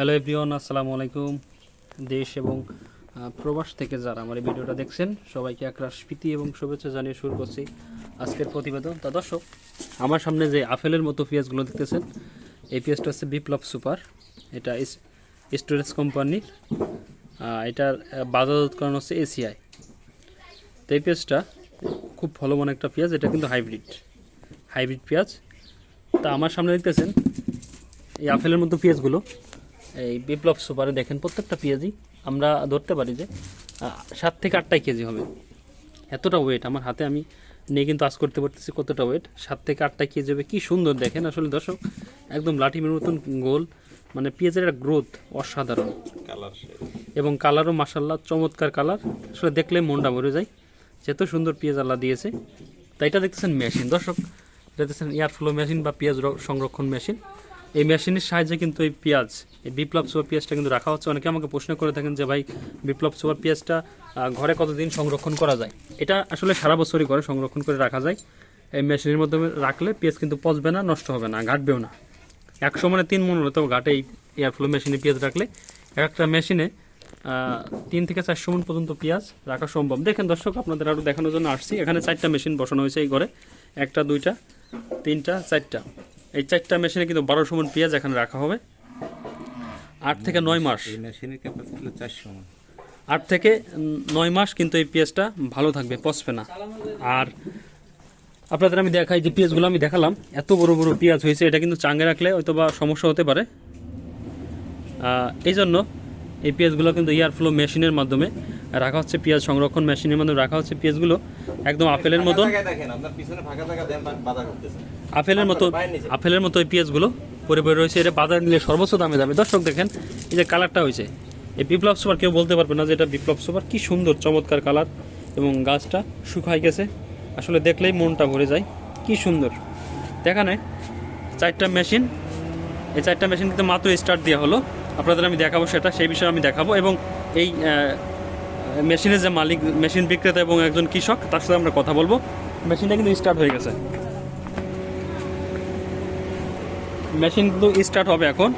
Hello everyone আসসালামু আলাইকুম। দেশ এবং প্রবাস থেকে যারা আমার এই ভিডিওটা দেখছেন সবাইকে একরাশ প্রীতি এবং শুভেচ্ছা জানিয়ে শুরু করছি আজকের প্রতিবেদন। তা দর্শক আমার সামনে যে আপেলের মতো পেঁয়াজগুলো দেখতেছেন এই পেঁয়াজটা হচ্ছে বিপ্লব সুপার। এটা স্টোরেজ কোম্পানির এটার আহ, বাজারজাতকরণ হচ্ছে এসিআই। তো এই পেঁয়াজটা খুব ভালো একটা পেঁয়াজ এটা কিন্তু হাইব্রিড হাইব্রিড পেঁয়াজ। তা আমার সামনে দেখতেছেন এই আপেলের মতো পেঁয়াজগুলো। এই বিপ্লব সুপারে দেখেন প্রত্যেকটা পেঁয়াজই আমরা ধরতে পারি যে সাত থেকে আটটাই কেজি হবে। এতটা ওয়েট আমার হাতে আমি নিয়ে কিন্তু আজ করতে পারতেছি কতটা ওয়েট সাত থেকে আটটা কেজি হবে কী সুন্দর দেখেন আসলে দর্শক একদম লাঠিমের মতন গোল মানে পেঁয়াজের একটা গ্রোথ অসাধারণ। কালার এবং কালারও মাসাল্লাহ চমৎকার কালার আসলে দেখলে মনটা ভরে যায় যেত সুন্দর পেঁয়াজ আল্লাহ দিয়েছে। তাই এটা দেখতেছেন মেশিন দর্শক এটা দেখতেছেন এয়ার ফ্লো মেশিন বা পেঁয়াজ সংরক্ষণ মেশিন এই মেশিনের সাহায্যে কিন্তু এই পেঁয়াজ, এই বিপ্লব সুপার পেঁয়াজটা কিন্তু রাখা হচ্ছে। অনেকে আমাকে প্রশ্ন করে থাকেন যে, ভাই, বিপ্লব সুপার পেঁয়াজটা ঘরে কতদিন সংরক্ষণ করা যায়? এটা আসলে সারা বছরই ঘরে সংরক্ষণ করে রাখা যায়। এই মেশিনের মাধ্যমে রাখলে পেঁয়াজ কিন্তু পচবে না, নষ্ট হবে না, ঘাটবেও না। একশো মানে তিন মন হলে তো ঘাটে এই এয়ার ফ্লো মেশিনে পেঁয়াজ রাখলে এক একটা মেশিনে তিন থেকে চারশো মন পর্যন্ত পেঁয়াজ রাখা সম্ভব। দেখেন দর্শক, আপনাদের আরও দেখানোর জন্য আসছি। এখানে চারটা মেশিন বসানো হয়েছে এই ঘরে। একটা, দুইটা, তিনটা, চারটা। এই চারটা মেশিনে কিন্তু বারোশো মন পেঁয়াজ এখানে রাখা হবে। আট থেকে নয় মাস। মেশিনের ক্যাপাসিটি চারশো মন। আট থেকে নয় মাস কিন্তু এই পেঁয়াজটা ভালো থাকবে পচবে না। আর আপনাদের আমি দেখাই যে পেঁয়াজগুলো আমি দেখালাম এত বড় বড় পেঁয়াজ হয়েছে এটা কিন্তু চাঙ্গে রাখলে হয়তো বা সমস্যা হতে পারে। এই জন্য এই পেঁয়াজগুলো কিন্তু এয়ার ফ্লো মেশিনের মাধ্যমে রাখা হচ্ছে পেঁয়াজ সংরক্ষণ মেশিনের মাধ্যমে রাখা হচ্ছে পেঁয়াজগুলো একদম আপেলের মতন। আপেলের মতো আপেলের মতো এই পেঁয়াজগুলো পরে পরে রয়েছে এটা বাজার নিলে সর্বোচ্চ দামে যাবে। দর্শক দেখেন এই যে কালারটা হয়েছে এই বিপ্লব সুপার কেউ বলতে পারবে না যে এটা বিপ্লব সুপার। কী সুন্দর চমৎকার কালার এবং গাছটা শুকাই গেছে। আসলে দেখলেই মনটা ভরে যায় কি সুন্দর। দেখানে চারটা মেশিন এই চারটা মেশিন কিন্তু মাত্র স্টার্ট দেওয়া হলো। আপনাদের আমি দেখাবো সেটা, সেই বিষয়ে আমি দেখাবো এবং এই মেশিনের যে মালিক, মেশিন বিক্রেতা এবং একজন কৃষক, তার সাথে আমরা কথা বলব। মেশিনটা কিন্তু স্টার্ট হয়ে গেছে। মেশিন কিন্তু স্টার্ট হবে এখন।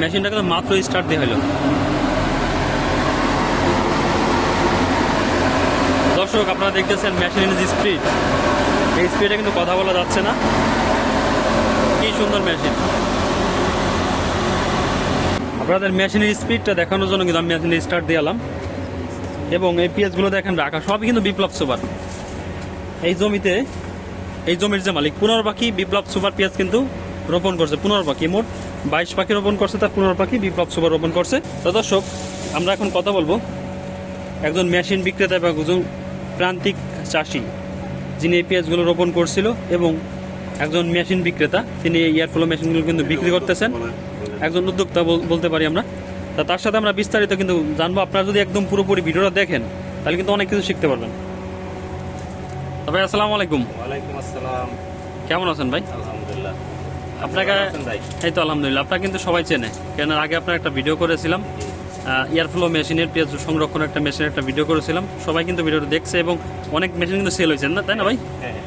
মেশিনটা কিন্তু মাত্র স্টার্ট দিয়ে হলো। দর্শক, আপনারা দেখতেছেন মেশিনের যে স্পিড এই স্পিডে কিন্তু কথা বলা যাচ্ছে না। কি সুন্দর মেশিন। আপনাদের মেশিনের স্পিডটা দেখানোর জন্য কিন্তু আমি মেশিনের স্টার্ট দিলাম এবং এই পেঁয়াজগুলো দেখেন রাখা, সবই কিন্তু বিপ্লব সুপার। এই জমিতে, এই জমির যে মালিক পুনর পাখি বিপ্লব সুপার পেঁয়াজ কিন্তু রোপণ করছে পুনর পাখি মোট বাইশ পাখি রোপণ করছে, তার পুনর পাখি বিপ্লব সুপার রোপণ করছে। তো দর্শক, আমরা এখন কথা বলব একজন মেশিন বিক্রেতা বা একজন প্রান্তিক চাষি, যিনি এই পেঁয়াজগুলো রোপণ করছিল এবং একজন মেশিন বিক্রেতা, তিনি এই এয়ারফ্লো মেশিনগুলো কিন্তু বিক্রি করতেছেন। একজন উদ্যোক্তা বলতে পারি আমরা। তা তার সাথে আমরা বিস্তারিত কিন্তু জানব। আপনারা যদি একদম পুরোপুরি ভিডিওটা দেখেন তাহলে কিন্তু অনেক কিছু শিখতে পারবেন। তবে আসসালামু আলাইকুম। ওয়ালাইকুম আসসালাম। কেমন আছেন ভাই? আলহামদুলিল্লাহ। আপনাকে আছেন ভাই? এই তো আলহামদুলিল্লাহ। আপনারা কিন্তু সবাই চেনে। কেন আগে আপনার একটা ভিডিও করেছিলাম। এয়ারফ্লো মেশিনের পেঁয়াজ সংরক্ষণ একটা মেশিনের একটা ভিডিও করেছিলাম। সবাই কিন্তু ভিডিওটা দেখছে এবং অনেক মেশিন কিন্তু সেল হয়েছে না তাই না ভাই? হ্যাঁ।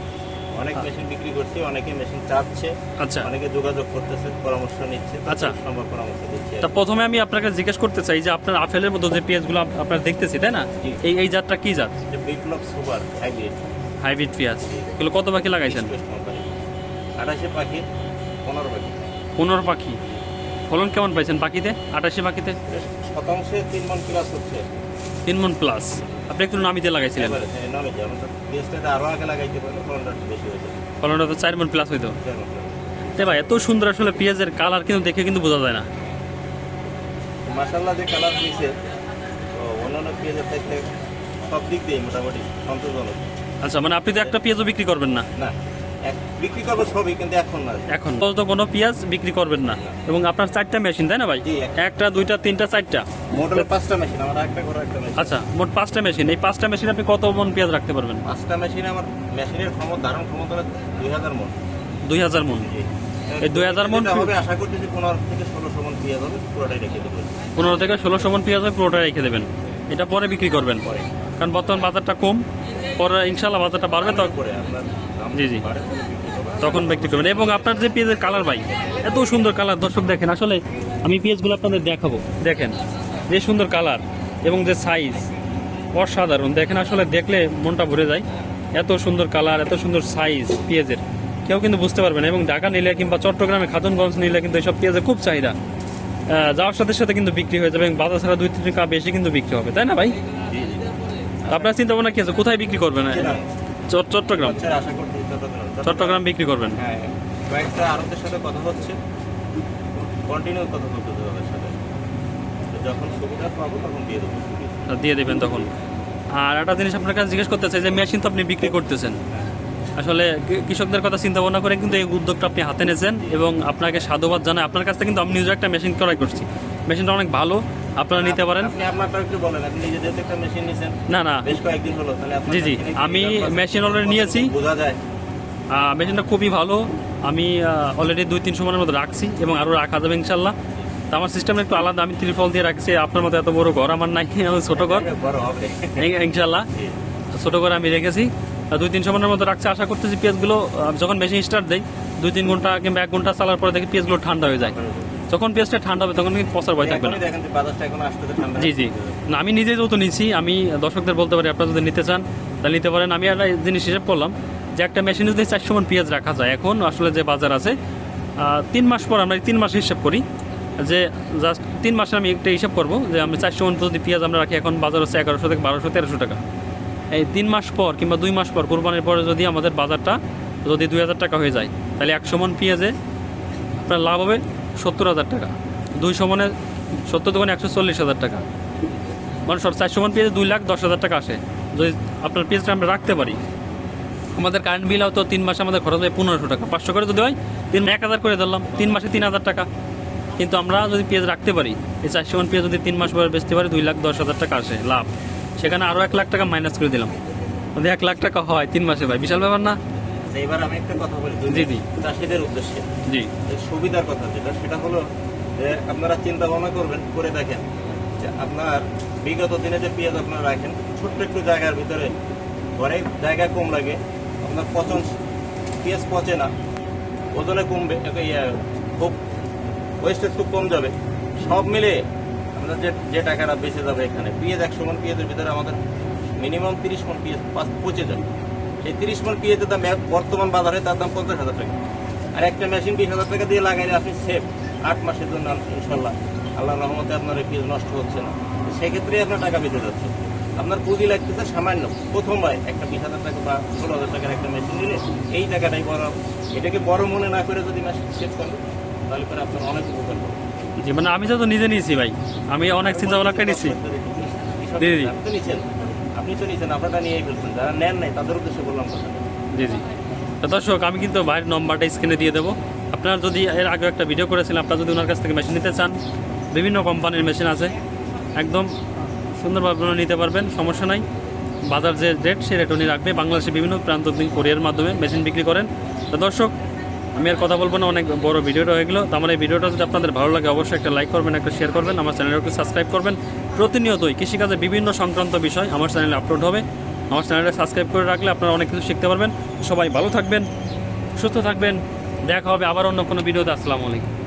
অনেক মেশিন বিক্রি করছি অনেকে মেশিন চাচ্ছে আচ্ছা। অনেকে যোগাযোগ করতেছে পরামর্শ নিচ্ছে আচ্ছা। সম্ভব পরামর্শ দিচ্ছে। তা প্রথমে আমি আপনাকে জিজ্ঞেস করতে চাই যে আপনার আপেলের মতো যে পেঁয়াজগুলো আপ- আপনারা দেখতেছি তাই না। এই এই জাতটা কি জাত? বিপ্লব সুপার হাইব্রিড। হাইব্রিড পেঁয়াজ। এগুলো কত পাখি লাগাইছেন? আঠাশে পাখি পনেরো পাখি। পনেরো পাখি। ফলন কেমন পাইছেন পাখিতে? আটাশি পাখিতে? শতাংশে তিন মন প্লাস হচ্ছে। তিন মন প্লাস আপনি একটু নামিতে লাগাইছিলেন? হ্যাঁ আরও আগে লাগাইতে ফলনটা বেশি ফলনটা তো চার মন প্লাস হইতো। তে ভাই এত সুন্দর আসলে পেঁয়াজের কালার কিন্তু দেখে কিন্তু বোঝা যায় না। মাসাল্লাহ যে কালার দিয়েছে অন্যান্য পেঁয়াজের সব দিক দিয়ে মোটামুটি সন্তোষজনক। আচ্ছা মানে আপনি তো একটা পেঁয়াজও বিক্রি করবেন না? না। বিক্রি করব সবই কিন্তু এখন না। এখন তো কোনো পেঁয়াজ বিক্রি করবেন না। এবং আপনার চারটা মেশিন তাই না ভাই? একটা। দুইটা তিনটা চারটা? মোট পাঁচটা মেশিন আমার একটা করে একটা মেশিন। আচ্ছা মোট পাঁচটা মেশিন। এই পাঁচটা মেশিন আপনি কত মন পেঁয়াজ রাখতে পারবেন? পাঁচটা মেশিন আমার মেশিনের ক্ষমতা ধারণ ক্ষমতা দুই হাজার মন। দুই হাজার মন? এই 2000 মণ যেটা হবে আশা করতেছি পনেরো থেকে ষোলোশো মন পেঁয়াজ হবে পুরোটাই রেখে দেবো। পনেরো থেকে ষোলোশো মন পেঁয়াজ হয় পুরোটা রেখে দেবেন। এটা পরে বিক্রি করবেন। পরে। কারণ বর্তমান বাজারটা কম। পরে ইনশাল্লাহ বাজারটা বাড়বে তখন জি, জি। তখন বিক্রি করবেন। এবং আপনার যে পেঁয়াজের কালার ভাই এত সুন্দর কালার দর্শক দেখেন আসলে আমি পেঁয়াজগুলো আপনাদের দেখাবো। দেখেন যে সুন্দর কালার এবং যে সাইজ অসাধারণ। দেখেন আসলে দেখলে মনটা ভরে যায়। এত সুন্দর কালার এত সুন্দর সাইজ পেঁয়াজের। কেউ কিন্তু বুঝতে পারবে না। এবং ঢাকা নিলে কিংবা চট্টগ্রামে খাতুনগঞ্জ নিলে কিন্তু এইসব পেঁয়াজের খুব চাহিদা। যাওয়ার সাথে সাথে কিন্তু বিক্রি হয়ে যাবে এবং বাজার ছাড়া দুই তিন টাকা বেশি কিন্তু বিক্রি হবে। তাই না ভাই? আপনার চিন্তা ভাবনা কি আছে? কোথায় বিক্রি করবেন? চট- চট্টগ্রাম? চট্টগ্রাম। বিক্রি করবেন? হ্যাঁ কয়েকটা আরবদের সাথে কথা হচ্ছে। কন্টিনিউ কথা বলতে ওদের সাথে। যখন সুবিধা পাবো তখন দিয়ে দেবো। দিয়ে দেবেন তখন। আর একটা জিনিস আপনার কাছে জিজ্ঞেস করতে চাই যে মেশিন তো আপনি বিক্রি করতেছেন। আসলে কৃষকদের কথা চিন্তা ভাবনা করে কিন্তু এই উদ্যোগটা আপনি হাতে নিয়েছেন এবং আপনাকে সাধুবাদ জানাই আপনার কাছ থেকে কিন্তু আমি নিজেও একটা মেশিন ক্রয় করছি। মেশিনটা অনেক ভালো। আপনারা নিতে পারেন। আপনি আপনারটা একটু বলেন আপনি নিজে যেহেতু একটা মেশিন নিছেন না না। বেশ কয়েকদিন হলো তাহলে জি, জি। আমি machine already নিয়েছি। বোঝা যায়। মেশিনটা খুবই ভালো। আমি অলরেডি দুই তিনশো মানের মতো রাখছি এবং আরও রাখা যাবে ইনশাল্লাহ। তো আমার সিস্টেম একটু আলাদা আমি ত্রিফল দিয়ে রাখছি। আপনার মতো এত বড় ঘর আমার নাই আমার ছোট ঘর। ইনশাল্লাহ। ছোট করে আমি রেখেছি। দুই তিন সময়ের মতো রাখছি। আশা করতেছি পেঁয়াজগুলো যখন মেশিন স্টার্ট দেয় দুই তিন ঘণ্টা কিংবা এক ঘণ্টা চালার পরে দেখি পেঁয়াজগুলো ঠান্ডা হয়ে যায়। যখন পেঁয়াজটা ঠান্ডা হবে তখন কিন্তু পচার ভয় থাকবে না। জি জি। না আমি নিজে যেহেতু নিচ্ছি আমি দর্শকদের বলতে পারি আপনারা যদি নিতে চান তাহলে নিতে পারেন। আমি একটা জিনিস হিসেব করলাম যে একটা মেশিনে যদি চারশো মন পেঁয়াজ রাখা যায় এখন আসলে যে বাজার আছে তিন মাস পর আমরা তিন মাস হিসাব করি যে জাস্ট তিন মাসে আমি একটা হিসাব করব যে আমি চারশো মন যদি পেঁয়াজ আমরা রাখি এখন বাজার হচ্ছে এগারোশো থেকে বারোশো তেরোশো টাকা। এই তিন মাস পর কিংবা দুই মাস পর কোরবানির পরে যদি আমাদের বাজারটা যদি দুই হাজার টাকা হয়ে যায় তাহলে একশো মন পেঁয়াজে আপনার লাভ হবে সত্তর হাজার টাকা। দুইশো মনে সত্তর দোকানে একশো চল্লিশ হাজার টাকা। মানে সব চারশো মন পেঁয়াজে দুই লাখ দশ হাজার টাকা আসে। যদি আপনার পেঁয়াজটা আমরা রাখতে পারি। আমাদের কারেন্ট বিল তো তিন মাসে আমাদের খরচ হয় পনেরোশো টাকা। পাঁচশো করে যদি হয়, তিন এক হাজার করে ধরলাম, তিন মাসে তিন হাজার টাকা। কিন্তু আমরা যদি পেঁয়াজ রাখতে পারি, এই চারশো মন পেঁয়াজ যদি তিন মাস পরে বেচতে পারি, দুই লাখ দশ হাজার টাকা আসে লাভ। সেখানে আরও এক লাখ টাকা মাইনাস করে দিলাম। যদি এক লাখ টাকা হয়, তিন মাসে ভাই, বিশাল ব্যাপার না? আচ্ছা, এবার আমি একটা কথা বলি। জি, জি। চাষিদের উদ্দেশ্যে। জি। সুবিধার কথা যেটা সেটা হলো যে আপনারা চিন্তা ভাবনা করবেন করে দেখেন যে আপনার বিগত দিনে যে পেঁয়াজ আপনারা রাখেন ছোট্ট একটু জায়গার ভিতরে ঘরে জায়গা কম লাগে আপনার পচন পেঁয়াজ পচে না ওজনে কমবে খুব ওয়েস্টেজ খুব কম যাবে। সব মিলে আপনার যে যে টাকাটা বেঁচে যাবে এখানে পেঁয়াজ একশো মন পেঁয়াজের ভিতরে আমাদের মিনিমাম তিরিশ মন পেঁয়াজ পাঁচ- পচে যাবে। সেই তিরিশ মন পেঁয়াজের দাম বর্তমান বাজারে তার দাম পঞ্চাশ হাজার টাকা। আর একটা মেশিন বিশ হাজার টাকা দিয়ে লাগাইলে আপনি সেফ আট মাসের জন্য ইনশাল্লাহ। আল্লাহর রহমতে আপনার এই নষ্ট হচ্ছে না। সেক্ষেত্রে আপনার টাকা বেঁচে যাচ্ছে। আপনার পুঁজি লাগতেছে সামান্য। প্রথমবার একটা বিশ হাজার টাকা বা ষোলো হাজার টাকার একটা মেশিন নিলে এই টাকাটাই বড়। এটাকে বড় মনে না করে যদি মেশিন সেভ করেন তাহলে পরে আপনার অনেক উপকার হবে। জি মানে আমি তো নিজে নিয়েছি ভাই। আমি অনেক চিন্তা ভাবনা জি, জি। আপনি তো নিচ্ছেন। আপনি তো নিচ্ছেন আপনারটা নিয়েই ফেলছেন, যারা নেন নাই, তাদের উদ্দেশ্যে বললাম কথা। জি জি। তো দর্শক, আমি কিন্তু ভাইয়ের নম্বরটা স্ক্রিনে দিয়ে দেবো। আপনার যদি এর আগে একটা ভিডিও করেছিলেন, আপনারা যদি ওনার কাছ থেকে মেশিন নিতে চান, বিভিন্ন কোম্পানির মেশিন আছে। একদম সুন্দরভাবে আপনারা নিতে পারবেন, সমস্যা নাই। বাজার যে রেট সেই রেট উনি রাখবে। বাংলাদেশের বিভিন্ন প্রান্ত তিনি কোরিয়ার মাধ্যমে মেশিন বিক্রি করেন। তো দর্শক, আমি আর কথা বলব না, অনেক বড় ভিডিওটা হয়ে গেলো। তো আমার এই ভিডিওটা যদি আপনাদের ভালো লাগে, অবশ্যই একটা লাইক করবেন, একটা শেয়ার করবেন। আমার চ্যানেলকে সাবস্ক্রাইব করবেন। প্রতিনিয়তই কৃষিকাজের বিভিন্ন সংক্রান্ত বিষয় আমার চ্যানেলে আপলোড হবে। আমার চ্যানেলটা সাবস্ক্রাইব করে রাখলে আপনারা অনেক কিছু শিখতে পারবেন। সবাই ভালো থাকবেন, সুস্থ থাকবেন। দেখা হবে আবার অন্য কোনো ভিডিওতে। আসসালামু আলাইকুম।